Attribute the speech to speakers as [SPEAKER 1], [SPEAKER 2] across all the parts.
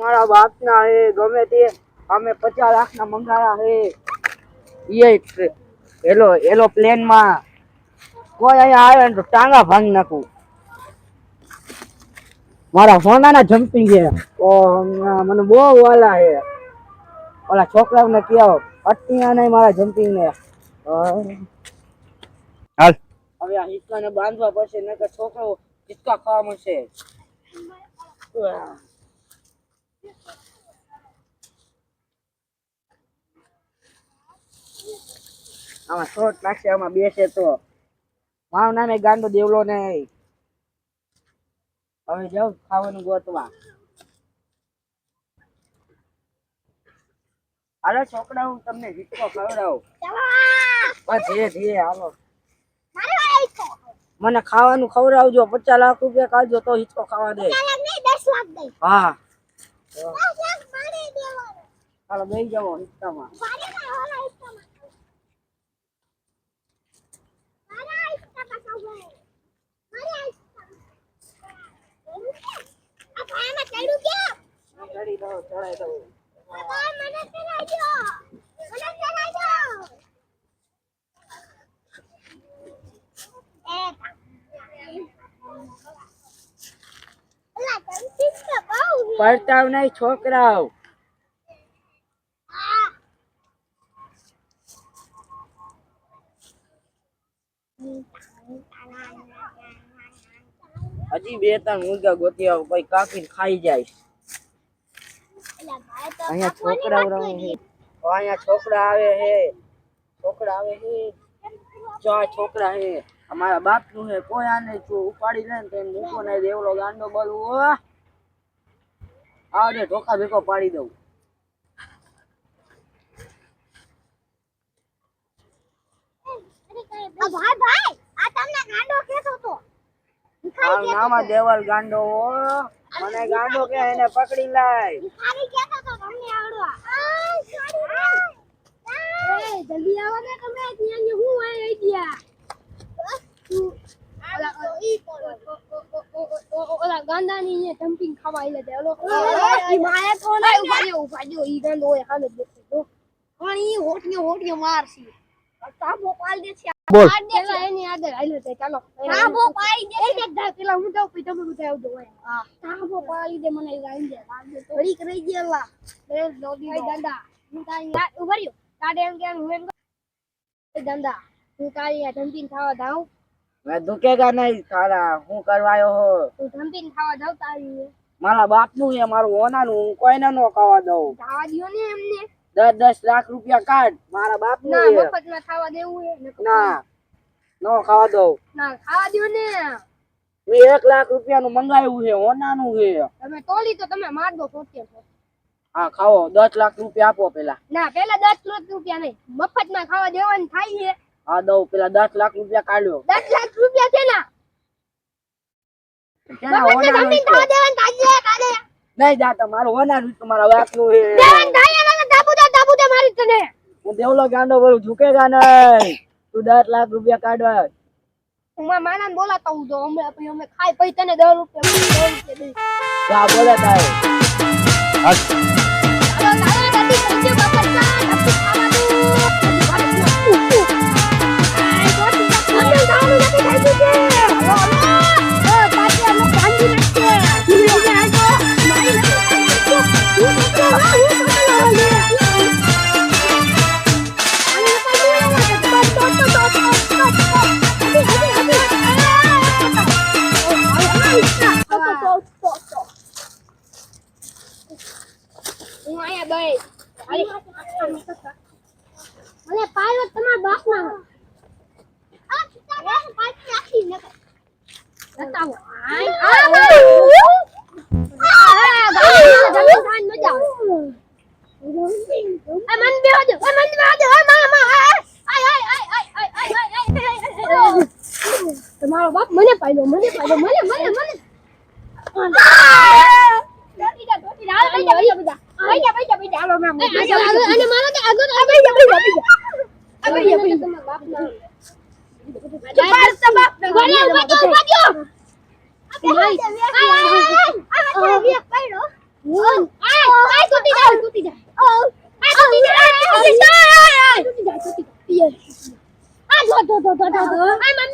[SPEAKER 1] મારા બાપના હે ગમે તે. અમે પચાસ લાખના મંગાયા હે. એ એલો એલો પ્લેનમાં. કોઈ અહીંયા આવે ને તો ટાંગા ભાંગી નાખું. મારા સોનાના જમ્પિંગ છે. ઓ મને બહુ વાલા હે. ઓલા છોકરાઓને કહો અટક્યા નહીં મારા જમ્પિંગ ને.
[SPEAKER 2] હાલ.
[SPEAKER 1] હવે આ હિંચકાને બાંધવા પડશે નકર છોકરો હિસ્કા ખાવા મળશે. આમાં શોર્ટ લાગશે આમાં બેસે તો. મારું નામે ગાંડો દેવલો ને હવે જાઉં ખાવાનું ગોતવા. હાલો છોકરા હું તમને જીતકો ખવડાવું. બસ ધીરે ધીરે હાલો. મને ખાવાનું ખવડાવજો પચાસ લાખ રૂપિયા કાઢજો તો હિંચકો ખાવા દે. હા. ચાલો બેસી જાઓ હિંચકામાં. ચડી દો ચડાઈ દો પડતાવ નહીં છોકરાઓ. હજી બે ત્રણ મુર્ગા ગોતી આવું કોઈ કાપીને ખાઈ જાય. અહીંયા છોકરા આવે હે છોકરા આવે છે. ચાર છોકરા હે અમારા બાપનું હે કોઈ આને જો ઉપાડી લે ને તો એને મૂકો ને દેવલો ગાંડો બોલવો આવડે ઢોકા ભેગો પાડી દઉં.
[SPEAKER 3] ભાઈ ભાઈ આ તમને ગાંડો કેતો તો.
[SPEAKER 1] મારું દેવલ ગાંડો હો. મને ગાંડો કે એને પકડી લાય.
[SPEAKER 3] ભિખારી કેતો તો તમને આવડવા. એ જલ્દી આવો ને તમે ત્યાં ને હું આય ગયા. ઓલા ગાંડાની અહીંયા જમ્પિંગ ખાવા આઈ લે ઓલો ઈ માયા તો ના ઊભા રહ્યો ઊભા રહ્યો. ઈ ગાંડો હોય હાલે દેખો તો પણ ઈ મારસી તાબો પાલ દે છે.
[SPEAKER 2] બોલ.
[SPEAKER 3] એની આગળ હાલ્યો તે ચાલો. તાબો પાઈ દે એક એક દા પેલા હું જાઉં પછી તમે બધા આવજો હા. તાબો પાડી દે મને લાઈન દે ઘડી કરી દે અલ્લા એ લોડી દાદા હું તારી યાર ઊભા રહ્યો? તારે એમ કે હું એમ દાદા હું તારી આ જમ્પિંગ ખાવા જાઉં?
[SPEAKER 1] મેં દુકેગા નહીં તારા હું કરવાયો હો?
[SPEAKER 3] હું જમ્પિંગ ખાવા જાઉં તારી
[SPEAKER 1] મારા બાપનું છે મારું ઓનાનું હું કોઈને નો ખાવા દઉં.
[SPEAKER 3] ખાવા દ્યો ને એમને.
[SPEAKER 1] દસ દસ લાખ રૂપિયા કાઢ. મારા બાપ ના
[SPEAKER 3] મફતમાં ખાવા દેવું
[SPEAKER 1] ના નો ખાવા દઉં.
[SPEAKER 3] ના ખાવા દો ને.
[SPEAKER 1] મેં એક લાખ રૂપિયા નું મંગાવ્યું છે ઓનાનું છે.
[SPEAKER 3] તમે તોલી તો તમે માર દો સોત્તેર
[SPEAKER 1] હા ખાઓ દસ લાખ રૂપિયા આપો પેલા.
[SPEAKER 3] ના પેલા દસ લાખ રૂપિયા નહીં. મફતમાં ખાવા દેવાનું થાય છે.
[SPEAKER 1] હા દઉં પેલા દસ લાખ રૂપિયા કાઢ્યો.
[SPEAKER 3] દસ લાખ રૂપિયા છે ના.
[SPEAKER 1] નહીં જાતા મારો ઓનાનું છે મારા બાપનું છે
[SPEAKER 3] દેવાનું થાય ને દાબુ દે દાબુ દે મારી તને
[SPEAKER 1] હું દેવલો ગાંડો બોલું ઝુકેગા નહીં. તું દસ લાખ રૂપિયા કાઢવા.
[SPEAKER 3] ઉમા માના બોલાતા હું તો અમે પછી અમે ખાઈ પછી તને દસ રૂપિયા દસ રૂપિયા
[SPEAKER 1] બોલે તારે.
[SPEAKER 3] તમારો બાપ મને પાયલો મને પાયલો મને મને મને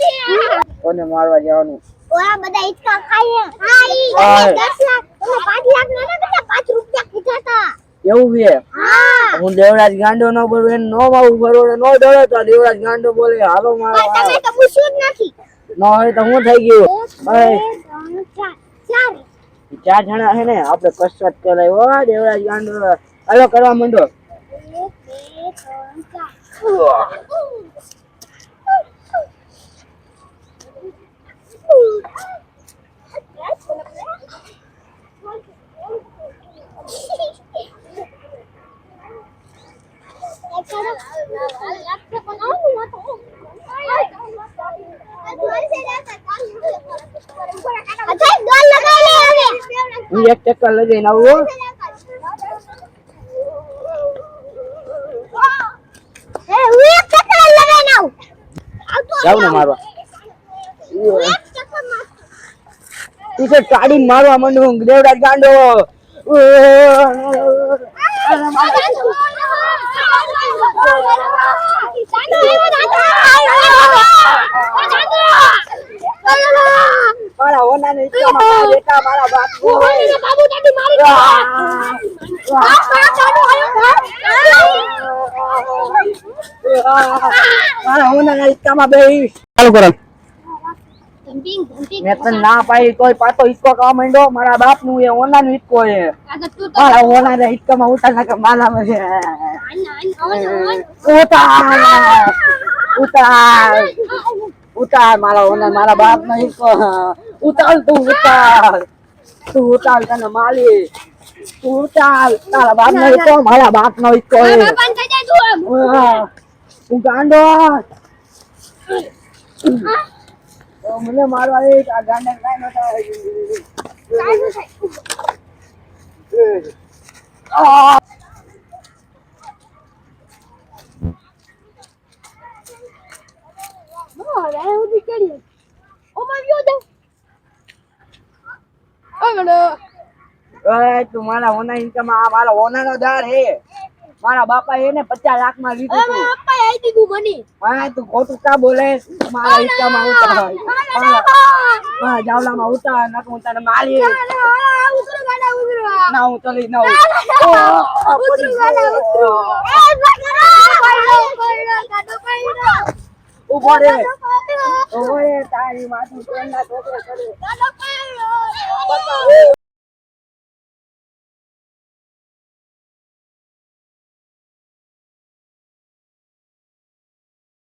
[SPEAKER 3] દોડી હું
[SPEAKER 1] કોને મારવા જવાનું.
[SPEAKER 3] ઓરા બધા ઇચકા ખાઈએ. હા. ઈ 10 લાખ. તમે 5 લાખ ના ના 5 રૂપિયા કીધા હતા
[SPEAKER 1] એવું છે?
[SPEAKER 3] હા.
[SPEAKER 1] હું દેવરાજ ગાંડો નો બોલું એને નો માવું ભરવું નો ડરે તો દેવરાજ ગાંડો બોલે હાલો મારો
[SPEAKER 3] તમે તો પૂછ્યું જ નથી.
[SPEAKER 1] ન હોય તો હું થઈ ગયું?
[SPEAKER 3] ત્રણ, ચાર.
[SPEAKER 1] જણા છે ને આપણે કસરત કરાય હો દેવરાજ ગાંડો. હાલો કરવા માંડો.
[SPEAKER 3] એક, બે, ત્રણ, ચાર. અચ્છા દોલ લગાવી લે હવે
[SPEAKER 1] હું એક ચક્કર લગાઈને આવું હો.
[SPEAKER 3] એ હું એક ચક્કર લગાવીને આવું આવતો
[SPEAKER 1] જાવ ને
[SPEAKER 3] માર
[SPEAKER 1] મારા બેટા મારા બાપ. ચાલુ કરો મેં તને ના પાડી તોય પાછો ખાવા માંડ્યો. મારા બાપનું એ ઓનાનું ઈચ્કો એ મારા ઓનાના માં ઉતાર નાખે માના માં ઉતાર. ઉતાર. ઉતાર મારા ઓના મારા બાપ નો ઈચ્કો ઉતાર તું ઉતાર તું ઉતાર તને માલી તું ઉતાર તારા બાપ નો ઈચ્કો મારા બાપ નો વાહ, હું ગાંડો મને મારવા એ આ ગાંડા કઈ નતા આ તું મારા ઓના ઇન્કમ આ મારા ઓનાનો દાર હે. મારા બાપા એને પચાસ લાખમાં લીધું તું. હા તું ખોટું કા બોલે? મારા માં ઉતાર મારા જાવલા માં ઉતાર નક હું તને મારી ના હું ચલી ના ઊભો રે ઊભો રે. તારી માથું ટ્રેન ના ટોકરે કરે?